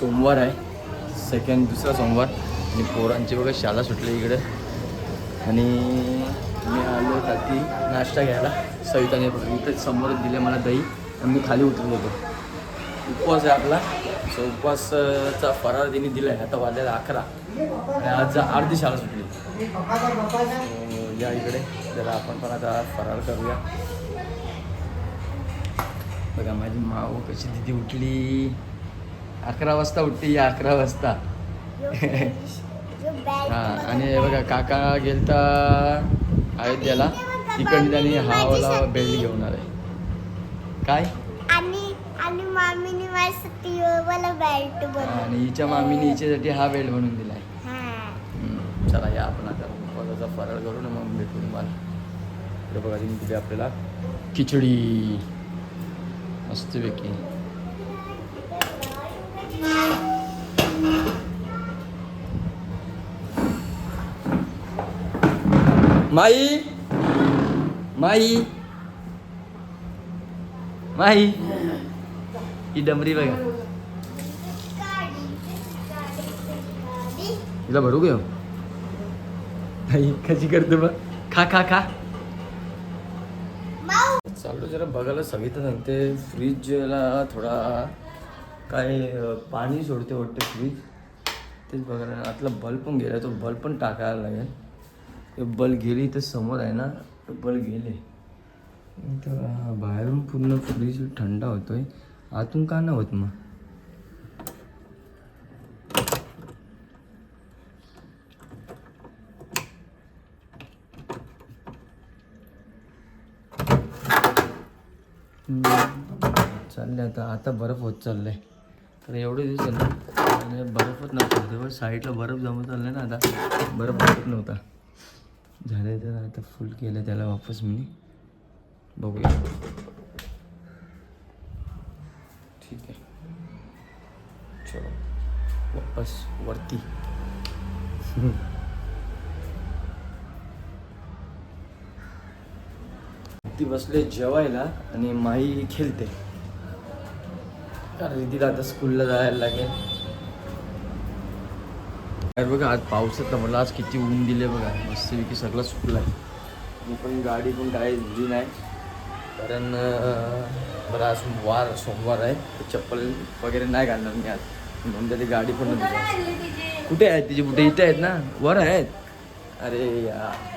सोमवार आहे. सेकंड दुसरा सोमवार. आणि पोरांची बघा शाळा सुटली इकडे. आणि मी आलो ती नाश्ता घ्यायला. सविताने इथे समोरच दिले मला दही. आणि मी खाली उतरलो होतो. उपवास आहे आपला. सो उपवासचा फरार तिने दिला आहे आता वाजलेला अकरा. आणि आज अर्धी शाळा सुटली. या इकडे. जरा आपण पण आता फरार करूया. बघा माझी माऊ कशी दिदी उठली. अकरा वाजता उठली या अकरा वाजता. हा आणि बघा काका गेलता अयोध्याला. तिकडे त्यांनी हा वाला बेल्ट घेऊन आलाय काय? आणि हिच्या मामीने हिच्यासाठी हा बेल्ट बनवून दिलाय. हा. हम्म, चला या आपण आता. उपवासाचा फराळ करू ना मग भेटू तुम्हाला. बघा तिने दिली आपल्याला खिचडी. मस्तपैकी माई माई माई. ही डमरी बघा. तिला भरू घेऊ नाही कशी करते बघ. खा खा खा. चालू जरा बघायला सविता सांगते. फ्रीजला थोडा काय पाणी सोडते वाटते फ्रीज. तेच बघायला. आतला बल्ब पण गेला तो बल्ब पण टाकायला लागेल. टब्बल गेली तर समोर आहे ना टब्बल गेले. तर बाहेरून पूर्ण फ्रीज थंड होतोय. आतून का नाही होत मग? चालले आता आता बर्फ होत चाललंय. तर एवढे दिवस आहे ना बर्फ बर्फच नव्हता. तेव्हा साईडला बर्फ जमत चाललाय ना आता. बर्फ होत नव्हता. झालं तर आता फुल केलं त्याला वापस मी. बघूया. ठीक आहे. चलो. वापस वरती. ती बसले जेवायला आणि माई खेळते. कारण तिला आता स्कूलला जायला लागेल. अरे बघा आज पावसात म्हटलं आज किती ऊन दिले बघा. मस्तपैकी सगळं सुकलं आहे मी पण गाडी पण काय दिली नाही. कारण बरं आज वार सोमवार आहे. तर चप्पल वगैरे नाही घालणार मी आज. म्हणून त्याची गाडी पण. कुठे आहेत तिचे? बुटे इथे आहेत ना? वर आहेत. अरे यार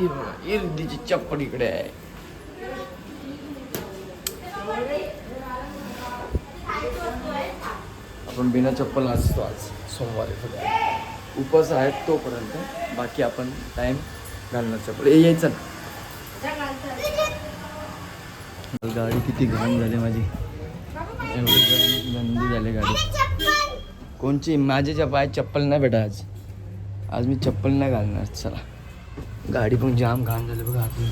बघा, इर्दीची चप्पल इकडे आहे. आपण बिना चप्पल असतो आज सोमवारी फक्त उपवास आहेत तोपर्यंत बाकी आपण टाईम घालणार चप्पल. ए यायचं गाडी किती घाण झाली माझी. एवढी गंदी झाली गाडी. कोणची? माझ्याच्या पायात चप्पल नाही बेटा आज. आज मी चप्पल नाही घालणार चला. गाडी पण जाम घाण झाली बघा आतून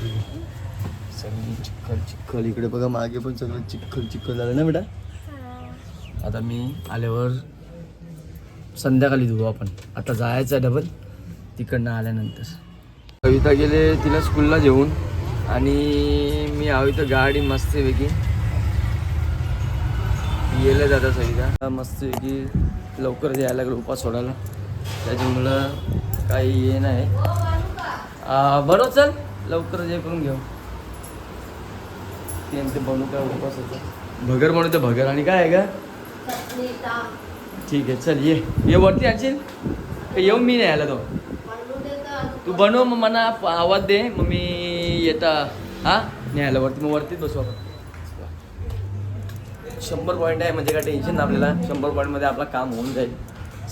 सगळी चिखल चिखल. इकडे बघा मागे पण सगळं चिखल चिखल झालं ना बेटा? आता मी आल्यावर संध्याकाळी धुवू आपण. आता जायचं आहे डबल तिकडनं आल्यानंतर. कविता गेले तिला स्कूलला जेवून आणि मी आव इथं गाडी मस्तपैकी गेलं जातं सविता मस्तपैकी लवकर यायला लागलं उपास सोडायला. त्याच्यामुळं काही हे नाही. बरोबर बरं हो, चल. लवकर जे करून घेऊ. ते बनू काय बनवू काय भगर भगर ते भगर आणि काय आहे का ठीक आहे चल ये. ये वरती आणशील? येऊ मी नाही आला तो तू बनव मग मला आवाज दे. मग मी येता. हा? नाही आला वरती मग वरतीच बसू आपण. शंभर पॉईंट आहे म्हणजे काय टेन्शन नाही आपल्याला. शंभर पॉईंटमध्ये आपलं काम होऊन जाईल.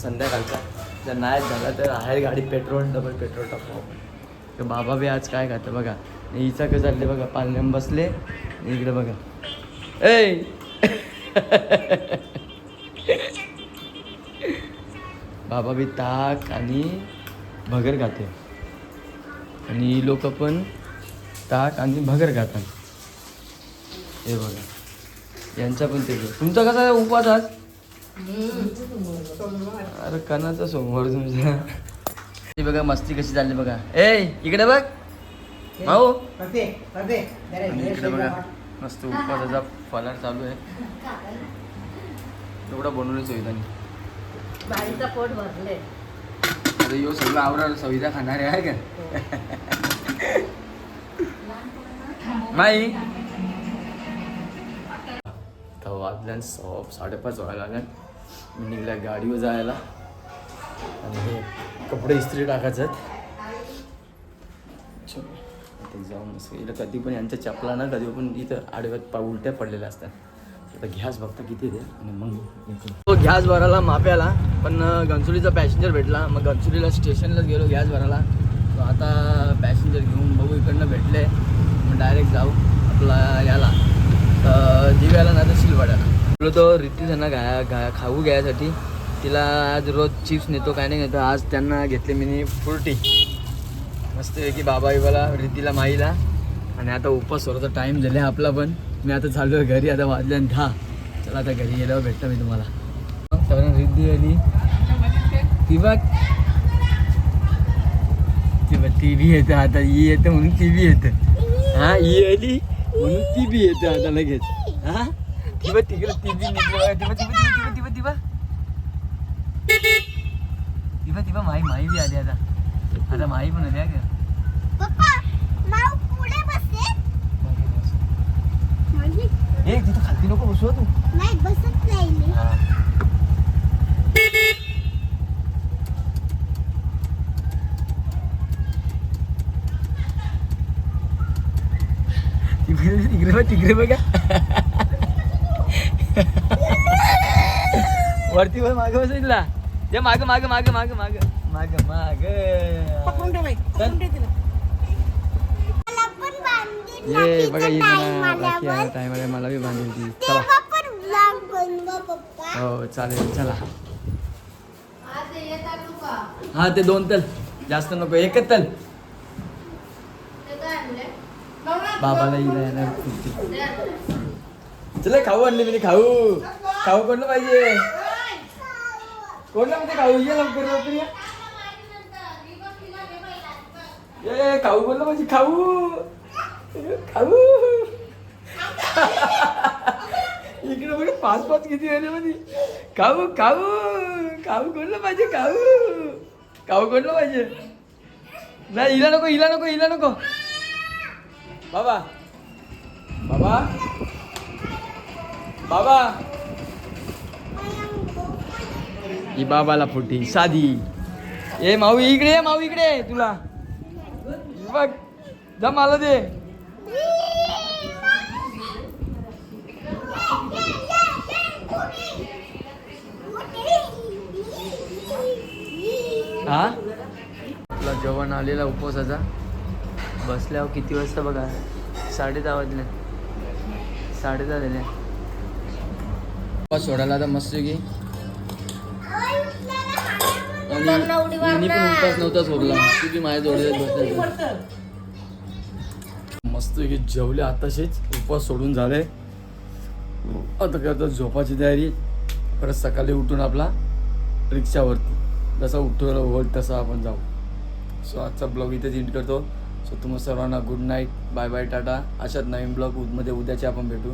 संध्याकाळचा. जर नाही झालं तर आहे गाडी पेट्रोल डबल पेट्रोल टाकू तर बाबा बी आज काय खातं बघा. हिचा कसं चालले बघा. पालनेम बसले. इकडे बघा. ए! बाबा बी ताक आणि भगर खाते आणि लोक पण ताक आणि भगर खातात हे बघा. यांचा पण ते तुमचा कसा आहे उपवास आज? अरे कणाचा सोमवार तुमचा. हे बघा मस्ती कशी चालली बघा. ए इकडे बघ. भाऊ. इकडे बघा मस्त उपवासाचा फलार चालू आहे. एवढं होईल सवितानी अरे पोट भरले. आता यो सगळं आवरा सविता खाणार आहे का? नाही तर वाजल्या सहा साडेपाच व्हायला लागल्या मी निघल्या गाडीवर जायला. आणि हे कपडे इस्त्री टाकायचं जाऊन इथं कधी पण यांच्या चपला ना कधी पण इथं आडव्यात पा उलट्या पडलेल्या असतात. आता गॅस बघता किती दे आणि मग तो गॅस भरायला माप्याला पण गंचुलीचा पॅसेंजर भेटला. मग गंचुलीला स्टेशनलाच गेलो गॅस भरायला. तो आता पॅसेंजर घेऊन बघू इकडनं भेटले. मग डायरेक्ट जाऊ आपला याला. तर दिव्याला ना तर शिलवाड्याला. बोललो तो रिती त्यांना गा खाऊ घ्यायसाठी. तिला आज रोज चिप्स नेतो काय नाही नेतो. आज त्यांना घेतले मी फुर्टी मस्त की बाबा बिबाला रितीला माईला. आणि आता उपास सोडायचा टाईम झाले आपला पण. मी आता चाललो घरी आता वाजले आणि दहा. चला आता घरी गेल्यावर भेटतो मी तुम्हाला. तर रिद्धी आली. ती बघ. ती बघ टी व्ही येते आता. ही येते म्हणून टी व्ही येते. हा ही आली म्हणून ती बी येते आता लगेच. हा? ती बघ तिकडे ती बी निघली ती बघ ती बघ ती बघ ती बघ ती बघ ती बघ. ती बघ माई माई बी आली आता. आता माई पण आली आहे का? म्हणजे ए तिथं खालती नको बसू हं तू नाही बसत नाही मी तिकडे तिकडे बघ तिकडे बघा वरती बघ मागे बसायला जे माग माग माग माग माग माग माग। मला पण बांधील ये बघा ही मला राखी आहे आहे मला बी बांधेल ती चला हो चालेल चला हा ते दोन तल जास्त नको एकच तल बाबाला कुर्ती. चला खाऊ आणली मी खाऊ खाऊ कोणलं पाहिजे कोणलं म्हणजे खाऊ ये लवकर लवकर ये. खाऊ बोललं म्हणजे खाऊ खाऊ. इकडे बघ पाच पाच किती वेळे मध्ये खाऊ खाऊ खाऊ कोणलं पाहिजे खाऊ. खाऊ कोणलं पाहिजे? नाही हिला नको हिला नको हिला नको. बाबा. बाबा. बाबा. ही बाबाला फुटी साधी. ए माऊ इकडे ये माऊ इकडे तुला. बघ जा मला दे. हा? तुला जेवण आलेला उपवासाचा बसल्यावर किती वाजता बघा? साडे दहा वाजले. साडे दहा झाले. उपवास सोडायला आता मस्त की आणि पण उपवास नव्हता सोडला तू माझ्या जोडीला बसल्या मस्त की जेवले आताशीच. उपवास सोडून झाले. आता करता झोपाची तयारी. परत सकाळी उठून आपला रिक्षावरती. जसा उठतो होईल तसा आपण जाऊ. सो आजचा ब्लॉग इथेच एंड करतो. सो तुम्हाला सर्वांना good night bye bye tata. अशाच नवीन ब्लॉगमध्ये उद्याचे आपण भेटू.